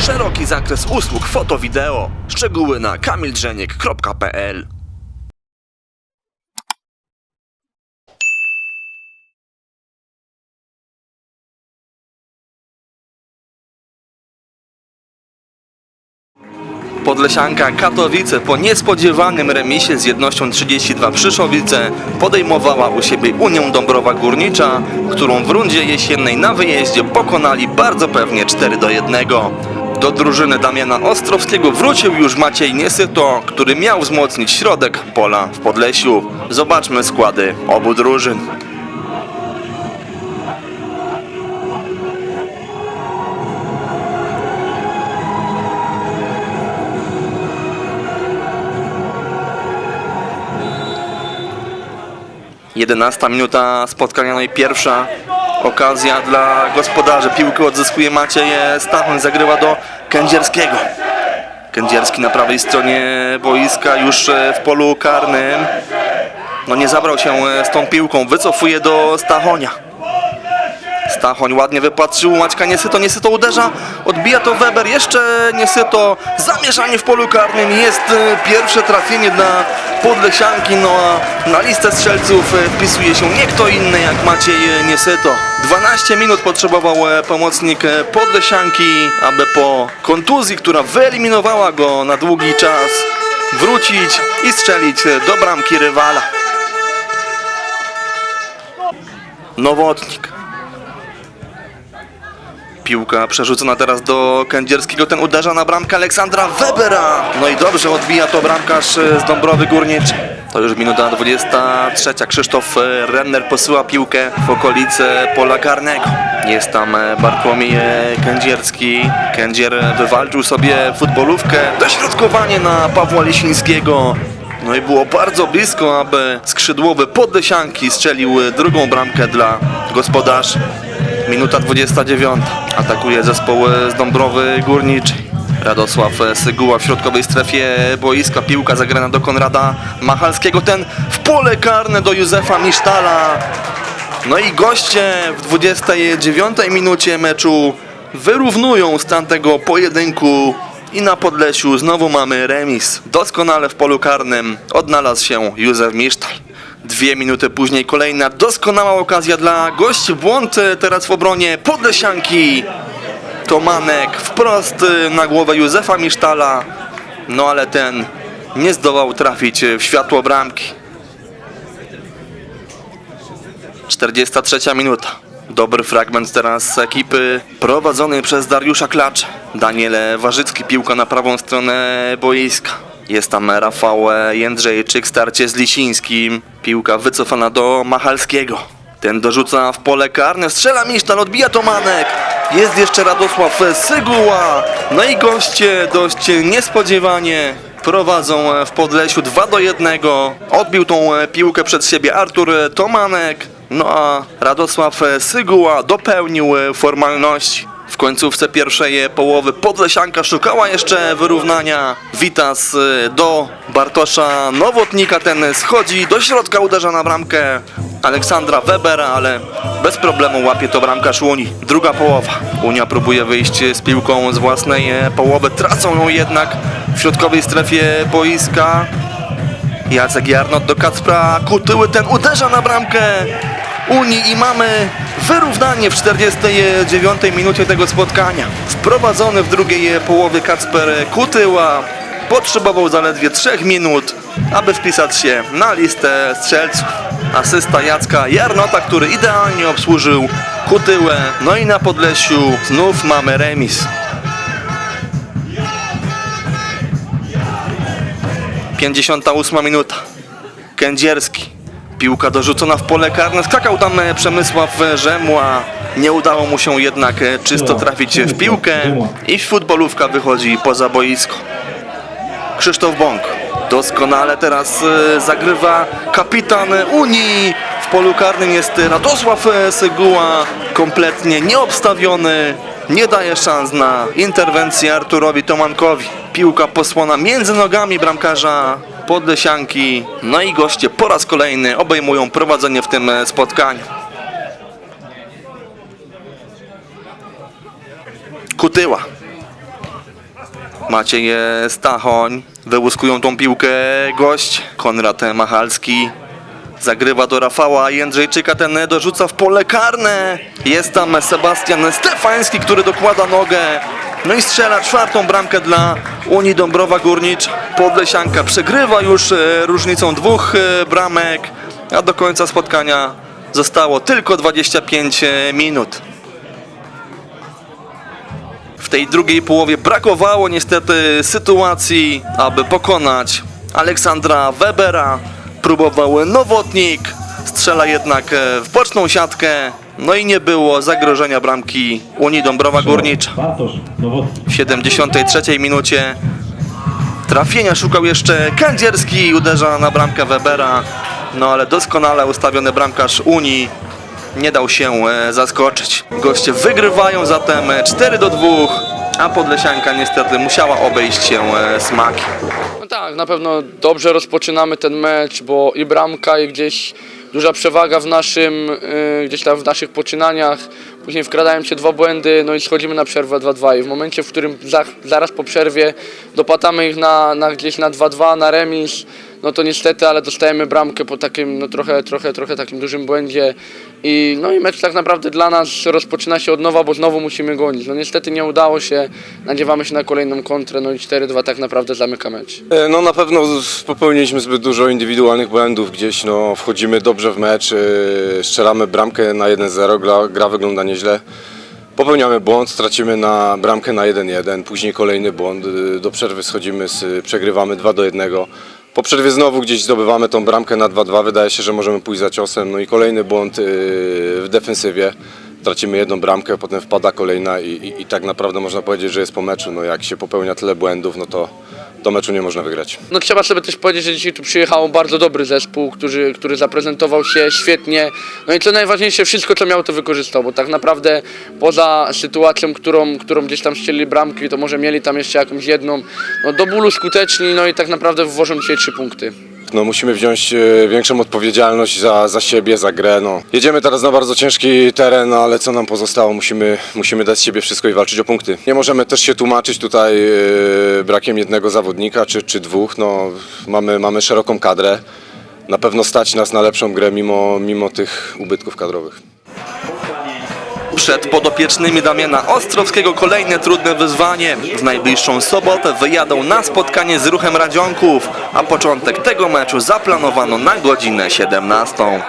Szeroki zakres usług foto-wideo. Szczegóły na kamildrzeniek.pl Podlesianka Katowice po niespodziewanym remisie z jednością 32 Przyszowice podejmowała u siebie Unią Dąbrowa Górnicza, którą w rundzie jesiennej na wyjeździe pokonali bardzo pewnie 4 do 1. Do drużyny Damiana Ostrowskiego wrócił już Maciej Niesyto, który miał wzmocnić środek pola w Podlesiu. Zobaczmy składy obu drużyn. Jedenasta minuta spotkania, no i pierwsza okazja dla gospodarzy. Piłkę odzyskuje Maciej Stachoń, zagrywa do Kędzierskiego. Kędzierski na prawej stronie boiska, już e, w polu karnym. No nie zabrał się e, z tą piłką, wycofuje do Stachonia. Stachoń ładnie wypatrzył Maćka Niesyto, Niesyto uderza, odbija to Weber, jeszcze Niesyto, zamieszanie w polu karnym, jest e, pierwsze trafienie dla Podlesianki, no a na listę strzelców wpisuje się nie kto inny jak Maciej Niesyto. 12 minut potrzebował e, pomocnik e, Podlesianki, aby po kontuzji, która wyeliminowała go na długi czas, wrócić i strzelić e, do bramki rywala. Nowotnik. Piłka przerzucona teraz do Kędzierskiego, ten uderza na bramkę Aleksandra Webera. No i dobrze odbija to bramkarz z Dąbrowy Górniczy. To już minuta 23. Krzysztof e, Renner posyła piłkę w okolice pola karnego. Jest tam e, Bartłomiej e, Kędzierski. Kędzier wywalczył sobie futbolówkę. Dośrodkowanie na Pawła Lisińskiego. No i było bardzo blisko, aby skrzydłowy Podlesianki strzelił drugą bramkę dla gospodarzy. Minuta 29. Atakuje zespół z Dąbrowy Górniczej. Radosław Syguła w środkowej strefie boiska. Piłka zagrana do Konrada Machalskiego. Ten w pole karne do Józefa Misztala. No i goście w 29 minucie meczu wyrównują stan tego pojedynku i na Podlesiu znowu mamy remis. Doskonale w polu karnym odnalazł się Józef Misztal. Dwie minuty później kolejna doskonała okazja dla gości. Błąd e, teraz w obronie Podlesianki. Tomanek wprost e, na głowę Józefa Misztala. No ale ten nie zdołał trafić w światło bramki. 43 minuta. Dobry fragment teraz ekipy prowadzonej przez Dariusza Klacz. Daniel Warzycki, piłka na prawą stronę boiska. Jest tam Rafał Jędrzejczyk, starcie z Lisińskim. Piłka wycofana do Machalskiego. Ten dorzuca w pole karne, strzela Misztal, odbija Tomanek. Jest jeszcze Radosław Syguła. No i goście dość niespodziewanie prowadzą w Podlesiu 2 do 1. Odbił tą piłkę przed siebie Artur Tomanek. No a Radosław Syguła dopełnił formalności. W końcówce pierwszej połowy Podlesianka szukała jeszcze wyrównania. Witas do Bartosza Nowotnika, ten schodzi do środka, uderza na bramkę Aleksandra Webera, ale bez problemu łapie to bramkarz Unii. Druga połowa. Unia próbuje wyjść z piłką z własnej połowy, tracą ją jednak w środkowej strefie boiska. Jacek Jarnot do Kacpra Kutyły, ten uderza na bramkę Unii i mamy wyrównanie w 49 minucie tego spotkania. Wprowadzony w drugiej połowie Kacper Kutyła potrzebował zaledwie 3 minut, aby wpisać się na listę strzelców. Asysta Jacka Jarnota, który idealnie obsłużył Kutyłę. No i na Podlesiu znów mamy remis. 58 minuta. Kędzierski. Piłka dorzucona w pole karne. Skakał tam e, Przemysław Rzemła. Nie udało mu się jednak e, czysto trafić w piłkę i futbolówka wychodzi poza boisko. Krzysztof Bąk. Doskonale teraz e, zagrywa kapitan Unii. W polu karnym jest Radosław e, Syguła. Kompletnie nieobstawiony. Nie daje szans na interwencję Arturowi Tomankowi. Piłka posłana między nogami bramkarza Podlesianki. No i goście po raz kolejny obejmują prowadzenie w tym e, spotkaniu. Kutyła. Maciej Stachoń. Wyłuskują tą piłkę gość. Konrad Machalski. Zagrywa do Rafała Jędrzejczyka, ten dorzuca w pole karne. Jest tam Sebastian Stefański, który dokłada nogę. No i strzela czwartą bramkę dla Unii Dąbrowa Górnicz. Podlesianka przegrywa już e, różnicą dwóch e, bramek, a do końca spotkania zostało tylko 25 minut. W tej drugiej połowie brakowało niestety sytuacji, aby pokonać Aleksandra Webera. Próbował Nowotnik, strzela jednak e, w boczną siatkę. No i nie było zagrożenia bramki Unii Dąbrowa Górnicza. W 73 minucie trafienia szukał jeszcze Kędzierski, uderza na bramkę Webera. No ale doskonale ustawiony bramkarz Unii nie dał się e, zaskoczyć. Goście wygrywają zatem 4 do 2, a Podlesianka niestety musiała obejść się e, smaki. No tak, na pewno dobrze rozpoczynamy ten mecz, bo i bramka, i gdzieś duża przewaga w naszym, gdzieś tam w naszych poczynaniach. Później wkradają się dwa błędy, no i schodzimy na przerwę 2-2 i w momencie, w którym za, zaraz po przerwie dopatamy ich na, na gdzieś na 2-2, na remis, no to niestety, ale dostajemy bramkę po takim, no trochę, trochę, trochę takim dużym błędzie i no i mecz tak naprawdę dla nas rozpoczyna się od nowa, bo znowu musimy gonić. No niestety nie udało się, nadziewamy się na kolejną kontrę, no i 4-2 tak naprawdę zamyka mecz. E, No na pewno popełniliśmy zbyt dużo indywidualnych błędów gdzieś, no wchodzimy dobrze w mecz, e, strzelamy bramkę na 1-0, gra, gra wygląda nieźle. Popełniamy błąd, tracimy na bramkę na 1-1, później kolejny błąd, e, do przerwy schodzimy, z, przegrywamy 2 do 1. Po przerwie znowu gdzieś zdobywamy tą bramkę na 2-2, wydaje się, że możemy pójść za ciosem, no i kolejny błąd e, w defensywie. Tracimy jedną bramkę, potem wpada kolejna i, i, i tak naprawdę można powiedzieć, że jest po meczu. No jak się popełnia tyle błędów, no to do meczu nie można wygrać. No trzeba sobie też powiedzieć, że dzisiaj tu przyjechał bardzo dobry zespół, który, który zaprezentował się świetnie. No i co najważniejsze, wszystko co miał to wykorzystał, bo tak naprawdę poza sytuacją, którą, którą gdzieś tam ścieli bramki, to może mieli tam jeszcze jakąś jedną, no do bólu skuteczni, no i tak naprawdę wywożą dzisiaj trzy punkty. No, musimy wziąć e, większą odpowiedzialność za, za siebie, za grę. No. Jedziemy teraz na bardzo ciężki teren, ale co nam pozostało? Musimy, musimy dać z siebie wszystko i walczyć o punkty. Nie możemy też się tłumaczyć tutaj e, brakiem jednego zawodnika czy, czy dwóch. No, mamy, mamy szeroką kadrę. Na pewno stać nas na lepszą grę mimo, mimo tych ubytków kadrowych. Przed podopiecznymi Damiana Ostrowskiego kolejne trudne wyzwanie. W najbliższą sobotę wyjadą na spotkanie z ruchem Radzionków, a początek tego meczu zaplanowano na godzinę 17.